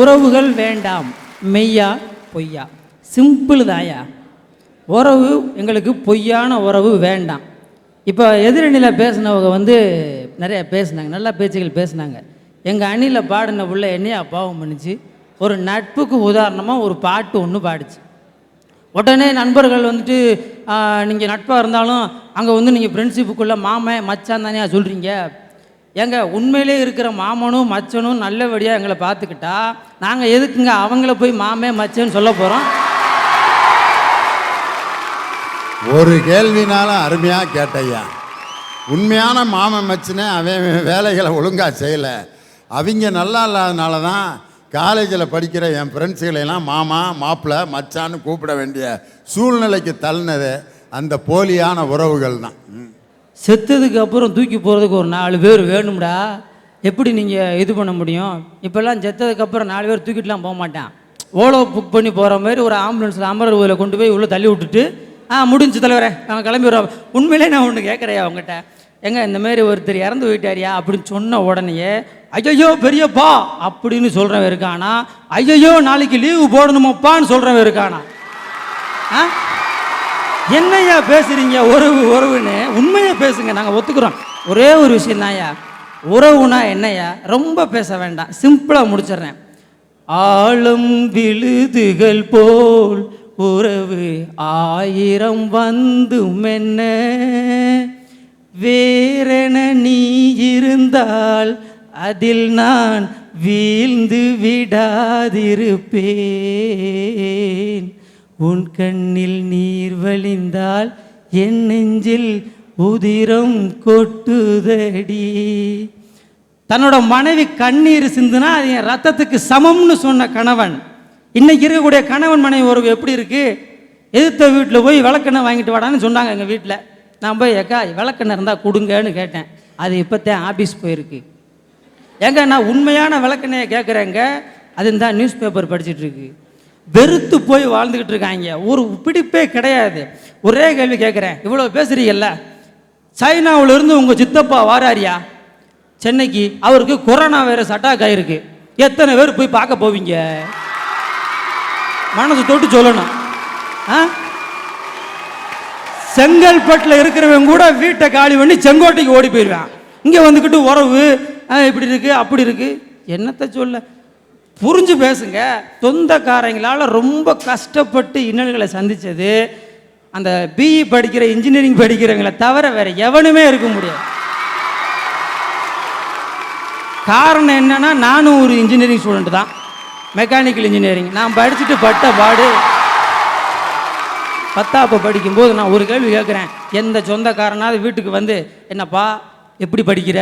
உறவுகள் வேண்டாம். மெய்யா பொய்யா. சிம்பிள் தாயா. உறவு எங்களுக்கு பொய்யான உறவு வேண்டாம். இப்போ எதிரணியில் பேசினவங்க வந்து நிறைய பேசுனாங்க. நல்ல பேச்சுகள் பேசுனாங்க. எங்கள் அணியில் பாடின உள்ள என்னையா பாவம் பண்ணிச்சு. ஒரு நட்புக்கு உதாரணமாக ஒரு பாட்டு ஒன்று பாடிச்சு. உடனே நண்பர்கள் வந்துட்டு நீங்கள் நட்பாக இருந்தாலும் அங்கே வந்து நீங்கள் ஃப்ரெண்ட்ஷிப்புக்குள்ளே மாமன் மச்சான் தானே சொல்கிறீங்க எங்க உண்மையிலே இருக்கிற மாமனும் மச்சனும் நல்லபடியாக எங்களை பார்த்துக்கிட்டா நாங்கள் எதுக்குங்க அவங்கள போய் மாமே மச்சன்னு சொல்ல போகிறோம் ஒரு கேள்வினாலும் அருமையாக கேட்டையா உண்மையான மாமன் மச்சினே அவன் வேலைகளை ஒழுங்காக செய்யலை. அவங்க நல்லா இல்லாதனால தான் காலேஜில் படிக்கிற என் ஃப்ரெண்ட்ஸுகளெல்லாம் மாமா மாப்பிள்ளை மச்சான்னு கூப்பிட வேண்டிய சூழ்நிலைக்கு தள்ளினது அந்த போலியான உறவுகள் தான். ம். செத்ததுக்கு அப்புறம் தூக்கி போகிறதுக்கு ஒரு நாலு பேர் வேணும்டா. எப்படி நீங்கள் இது பண்ண முடியும்? இப்போல்லாம் செத்ததுக்கு அப்புறம் நாலு பேர் தூக்கிட்டுலாம் போக மாட்டான். ஓலோ புக் பண்ணி போகிற மாதிரி ஒரு ஆம்புலன்ஸில் அமரர் கொண்டு போய் உள்ளே தள்ளி விட்டுட்டு ஆ முடிஞ்சு தலைவரே நான் கிளம்பி உண்மையிலே நான் ஒன்று கேட்குறையா அவங்ககிட்ட. எங்க இந்த மாதிரி ஒருத்தர் இறந்து போயிட்டாரியா? அப்படின்னு சொன்ன உடனேயே ஐயோ பெரியப்பா! அப்படின்னு சொல்கிறவன் இருக்கானா. ஐயோ நாளைக்கு லீவு போடணுமாப்பான்னு சொல்கிறவன் இருக்கானா. ஆ? என்னய்யா பேசுறீங்க? உறவு உறவுன்னு. உண்மையை பேசுங்க நாங்கள் ஒத்துக்கிறோம். ஒரே ஒரு விஷயம் தான்யா உறவுனா என்னையா? ரொம்ப பேச வேண்டாம். சிம்பிளாக முடிச்சிடுறேன். ஆழம் விழுதுகள் போல் உறவு ஆயிரம் வந்தும் என்ன? வேறென நீ இருந்தால் அதில் நான் வீழ்ந்து விடாதிருப்பேன். உன் கண்ணில் நீர் வழிந்தால் என் நெஞ்சில் உதிரம் கொட்டுதடி. தன்னோட மனைவி கண்ணீர் சிந்துனா அது என் ரத்தத்துக்கு சமம்னு சொன்ன கணவன். இன்னைக்கு இருக்கக்கூடிய கணவன் மனைவி உறவு எப்படி இருக்கு? எதிர்த்த வீட்டில் போய் விளக்கெண்ணெய் வாங்கிட்டு வாடான்னு சொன்னாங்க எங்கள் வீட்டில் நான் போய் ஏக்கா விளக்கெண்ணெய் இருந்தால் கொடுங்கன்னு கேட்டேன். அது இப்போத்தான் ஆஃபீஸ் போயிருக்கு. ஏங்க நான் உண்மையான விளக்கெண்ணையை கேட்குறேங்க அது இந்த நியூஸ் பேப்பர் படிச்சிட்டு இருக்கு. வெறுத்து போய் வாழ்ந்துக்கிட்டு இருக்காங்க. ஒரு பிடிப்பே கிடையாது. ஒரே கேள்வி கேட்குறேன். இவ்வளோ பேசுகிறீங்கள்ல சைனாவுலேருந்து உங்கள் சித்தப்பா வாராரியா? சென்னைக்கு அவருக்கு கொரோனா வைரஸ் அட்டாக் ஆகிருக்கு எத்தனை பேர் போய் பார்க்க போவீங்க? மனசு தொட்டு சொல்லணும். ஆ? செங்கல்பட்டில் இருக்கிறவன் கூட வீட்டை காலி பண்ணி செங்கோட்டைக்கு ஓடி போயிடுவான். இங்கே வந்துக்கிட்டு உறவு ஆ, இப்படி இருக்கு அப்படி இருக்கு. என்னத்தை சொல்ல? புரிஞ்சு பேசுங்க. சொந்தக்காரங்களால் ரொம்ப கஷ்டப்பட்டு இன்னல்களை சந்தித்தது அந்த பிஇ படிக்கிற இன்ஜினியரிங் படிக்கிறவங்களை தவிர வேறு எவனுமே இருக்க முடியாது. காரணம் என்னென்னா நானும் ஒரு இன்ஜினியரிங் ஸ்டூடெண்ட் தான். மெக்கானிக்கல் இன்ஜினியரிங் நான் படிச்சுட்டு பட்ட பாடு. பத்தாப்பை படிக்கும்போது நான் ஒரு கேள்வி கேட்குறேன். எந்த சொந்தக்காரனாவது வீட்டுக்கு வந்து என்னப்பா எப்படி படிக்கிற?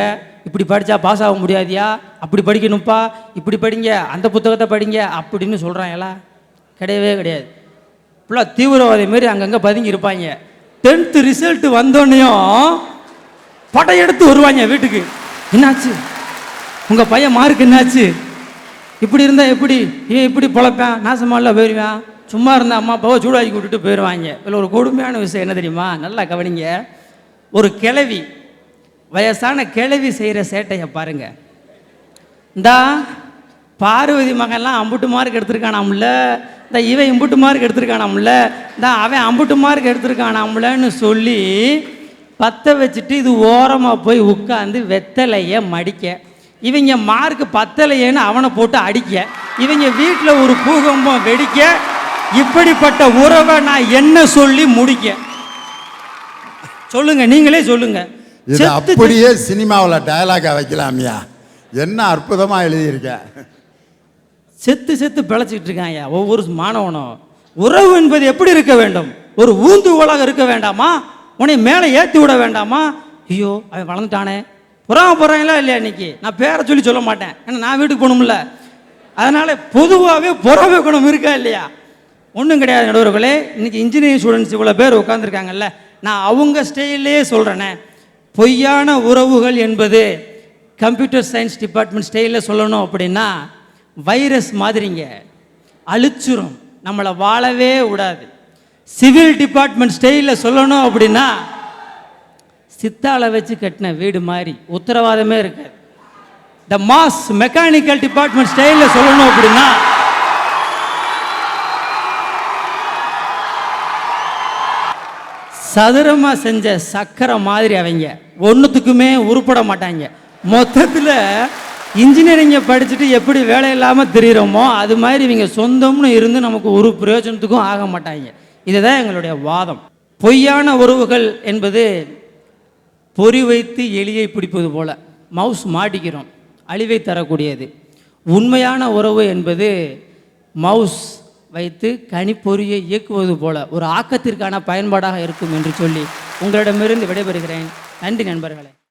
இப்படி படித்தா பாஸ் ஆக முடியாதியா? அப்படி படிக்கணும்ப்பா இப்படி படிங்க அந்த புத்தகத்தை படிங்க அப்படின்னு சொல்கிறாங்களா கிடையவே கிடையாது. ஃபுல்லாக தீவிரவாதி மாரி அங்கங்கே பதுங்கி இருப்பாங்க. டென்த்து ரிசல்ட் வந்தோடனையும் படையெடுத்து வருவாங்க வீட்டுக்கு. என்னாச்சு? உங்கள் பையன் மார்க் என்னாச்சு? இப்படி இருந்தால் எப்படி? ஏன் இப்படி பொழப்பேன்? நாசமால போயிடுவேன் சும்மா இருந்தால் அம்மா அப்பாவை சூடாக்கி விட்டுட்டு போயிடுவாங்க இதில் ஒரு கொடுமையான விஷயம் என்ன தெரியுமா? நல்லா கவனிங்க. ஒரு கிளவி வயசான கிளவி செய்கிற சேட்டையை பாருங்கள் இந்தா பார்வதி மகன்லாம் அம்புட்டு மார்க் எடுத்திருக்கானாம்ல? இந்த இவன் இம்புட்டு மார்க் எடுத்திருக்கானாம்ல? இந்த அவன் அம்புட்டு மார்க் எடுத்திருக்கானாம்லன்னு சொல்லி பற்ற வச்சுட்டு இது ஓரமாக போய் உட்காந்து வெத்தலையை மடிக்க. இவங்க மார்க் பத்தலையேன்னு அவனை போட்டு அடிக்க. இவங்க வீட்டில் ஒரு பூகம்பம் வெடிக்க. இப்படிப்பட்ட உறவை நான் என்ன சொல்லி முடிக்க? சொல்லுங்கள் நீங்களே சொல்லுங்கள் இது அப்படியே சினிமாவில் டயலாக வைக்கலாமியா? என்ன அற்புதமாக எழுதியிருக்க? செத்து செத்து பிழைச்சிட்டு இருக்காங்க ஒவ்வொரு மாணவனும். உறவு என்பது எப்படி இருக்க வேண்டும்? ஒரு ஊந்துகோலாக இருக்க வேண்டாமா? உன்னை மேலே ஏற்றி விட வேண்டாமா? ஐயோ அவன் வளர்ந்துட்டானே. புறாம போகிறாங்களா இல்லையா இன்னைக்கு? நான் பேரை சொல்லி சொல்ல மாட்டேன். ஏன்னா நான் வீட்டுக்கு போகணும்ல. அதனால பொதுவாகவே புறவே குணம் இருக்கா இல்லையா? ஒன்றும் கிடையாது நடுவர்களே. இன்னைக்கு இன்ஜினியரிங் ஸ்டூடெண்ட்ஸ் இவ்வளோ பேர் உட்காந்துருக்காங்கல்ல நான் அவங்க ஸ்டைல்லே சொல்கிறேனே பொய்யான உறவுகள் என்பது கம்ப்யூட்டர் சயின்ஸ் டிபார்ட்மெண்ட் ஸ்டைலில் சொல்லணும் அப்படின்னா வைரஸ் மாதிரிங்க. அழிச்சிரும். நம்மளை வாழவே விடாது. சிவில் டிபார்ட்மெண்ட் ஸ்டைலில் சொல்லணும் அப்படின்னா சித்தாலை வச்சு கட்டின வீடு மாதிரி. உத்தரவாதமே இருக்காது. த மாஸ் மெக்கானிக்கல் டிபார்ட்மெண்ட் ஸ்டைலில் சொல்லணும் அப்படின்னா சதுரமாக செஞ்ச சக்கரை மாதிரி அவங்க. ஒன்றுத்துக்குமே உருப்பட மாட்டாங்க. மொத்தத்தில் இன்ஜினியரிங்கை படிச்சுட்டு எப்படி வேலை இல்லாமல் தெரிகிறோமோ அது மாதிரி இவங்க சொந்தம்னு இருந்து நமக்கு ஒரு பிரயோஜனத்துக்கும் ஆக மாட்டாங்க. இதுதான் எங்களுடைய வாதம். பொய்யான உறவுகள் என்பது பொறி வைத்து எலியை பிடிப்பது போல். மவுஸ் மாட்டிக்கிறோம். அழிவை தரக்கூடியது. உண்மையான உறவு என்பது மவுஸ் வைத்து கனிப்பொறியை இயக்குவது போல ஒரு ஆக்கத்திற்கான பயன்பாடாக இருக்கும் என்று சொல்லி உங்களிடமிருந்து விடைபெறுகிறேன். நன்றி நண்பர்களே.